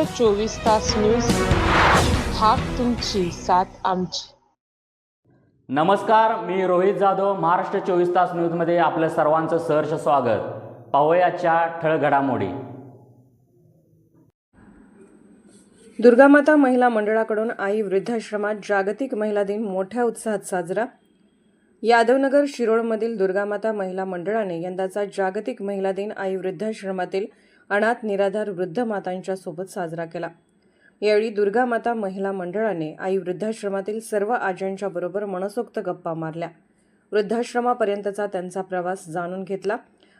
महाराष्ट्र चोवीस तास न्यूज हाक तुमची साथ आमची. नमस्कार मी रोहित जाधव महाराष्ट्र चोवीस तास न्यूजमध्ये आपलं सर्वांचं सहर्ष स्वागत. पाहूयाच्या ठळक घडामोडी दुर्गामाता महिला मंडळाकडून आई वृद्धाश्रमात जागतिक महिला दिन मोठ्या उत्साहात साजरा. यादवनगर शिरोळमधील दुर्गामाता महिला मंडळाने यंदाचा जागतिक महिला दिन आई वृद्धाश्रमातील अनाथ निराधार वृद्ध मातांच्या सोबत साजरा केला. यावेळी दुर्गामाता महिला मंडळाने आई वृद्धाश्रमातील सर्व आज्यांच्या बरोबर मनसोक्त गप्पा मारल्या. वृद्धाश्रमापर्यंतचा त्यांचा प्रवास जाणून घेतला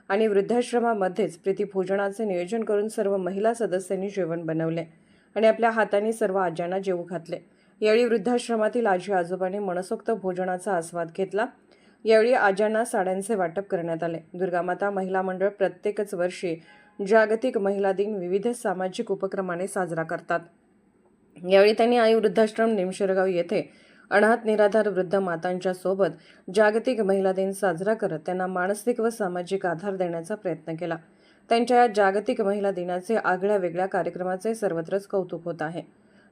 आणि वृद्धाश्रमामध्येच प्रीतीभोजनाचे नियोजन करून सर्व महिला सदस्यांनी जेवण बनवले आणि आपल्या हाताने सर्व आज्यांना जेवू घातले. यावेळी वृद्धाश्रमातील आजी आजोबांनी मनसोक्त भोजनाचा आस्वाद घेतला. यावेळी आज्यांना साड्यांचे वाटप करण्यात आले. दुर्गामाता महिला मंडळ प्रत्येकच वर्षी जागतिक महिला दिन विविध सामाजिक उपक्रमाने साजरा करतात. यावेळी त्यांनी आई वृद्धाश्रम निमशेरगाव येथे अनाथ निराधार वृद्ध मातांच्या सोबत जागतिक महिला दिन साजरा करत त्यांना मानसिक व सामाजिक आधार देण्याचा प्रयत्न केला. त्यांच्या या जागतिक महिला दिनाचे आगळ्या वेगळ्या कार्यक्रमाचे सर्वत्रच कौतुक होत आहे.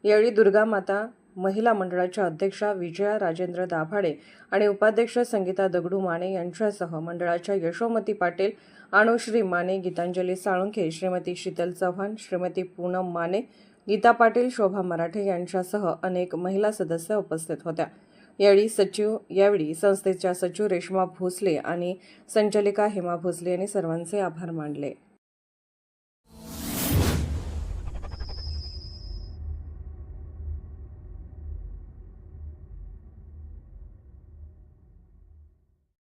यावेळी दुर्गा माता महिला मंडळाच्या अध्यक्षा विजया राजेंद्र दाभाडे आणि उपाध्यक्ष संगीता दगडू माने यांच्यासह मंडळाच्या यशोमती पाटील अणुश्री माने गीतांजली साळुंखे श्रीमती शीतल चव्हाण श्रीमती पूनम माने गीता पाटील शोभा मराठे यांच्यासह अनेक महिला सदस्य उपस्थित होत्या. यावेळी सचिव यावेळी संस्थेच्या सचिव रेश्मा भोसले आणि संचालिका हेमा भोसले यांनी सर्वांचे आभार मानले.